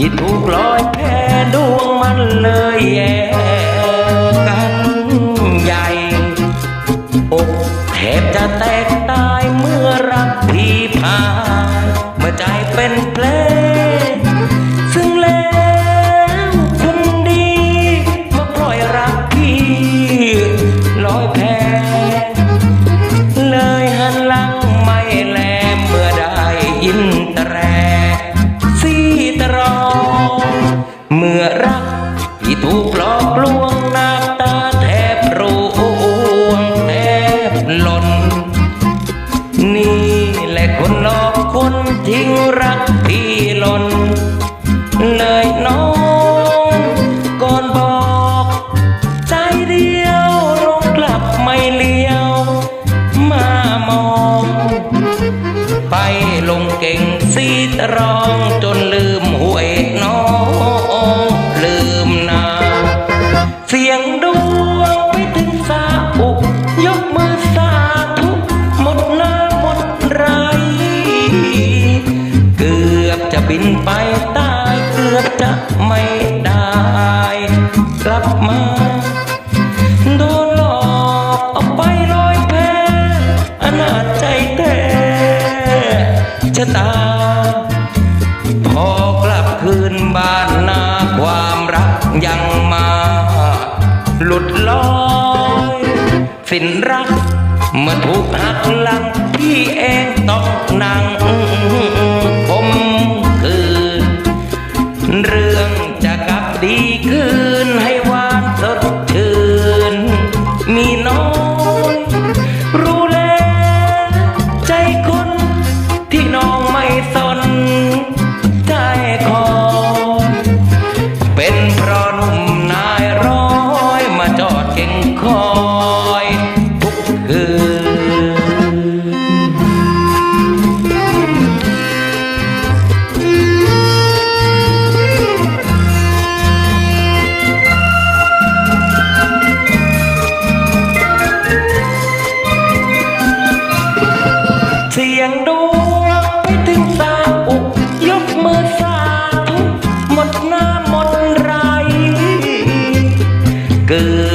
ที่ถูกลอยแพดวงมันเลยแย่กันใหญ่อกแทบจะแตกตายเมื่อรักพี่พาเมื่อใจเป็น ทิ้งรักพี่หล่นเลยน้องก่อนบอก ใจเดียวลงกลับไม่เลี้ยว มามอง ไปลงเก่งซีตรองจนลืมหวยน้องลืมนา เสียงดวงไป เกือบจะบินไปตายเกือบจะไม่ได้ กลับมาโดนหลอกเอาไปลอยแพอนาจใจแต่ชะตา พอกลับคืนบ้านนาความรักยังมา หลุดลอย สิ้นรักเมื่อถูกหักหลังพี่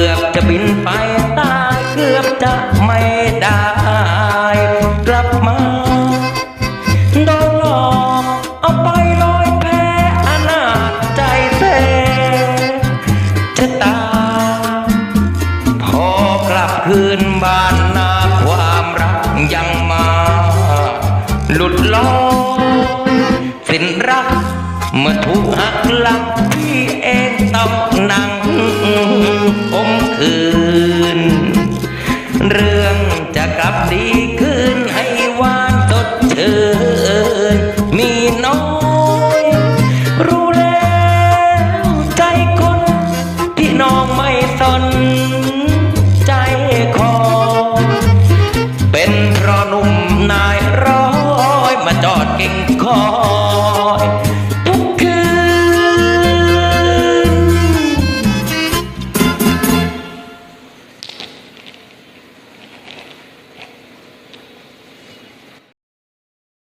อบจะบินไปตายเกือบจะไม่ได้ กลับมาโดนหลอกเอาไปลอยแพอนาจใจเสชะตา พอกลับคืนบ้านนาความรักยังมา หลุดลอยสิ้นรัก เมื่อถูกหักหลังพี่เองต้องนั่ง ผมคืน เรื่องจะกลับดีขึ้นให้วานสดชื่นมีน้อย รู้แล้วใจคนพี่น้องไม่สนใจคอ เป็นเพราะหนุ่มนายร้อยมาจอดเก่งคอ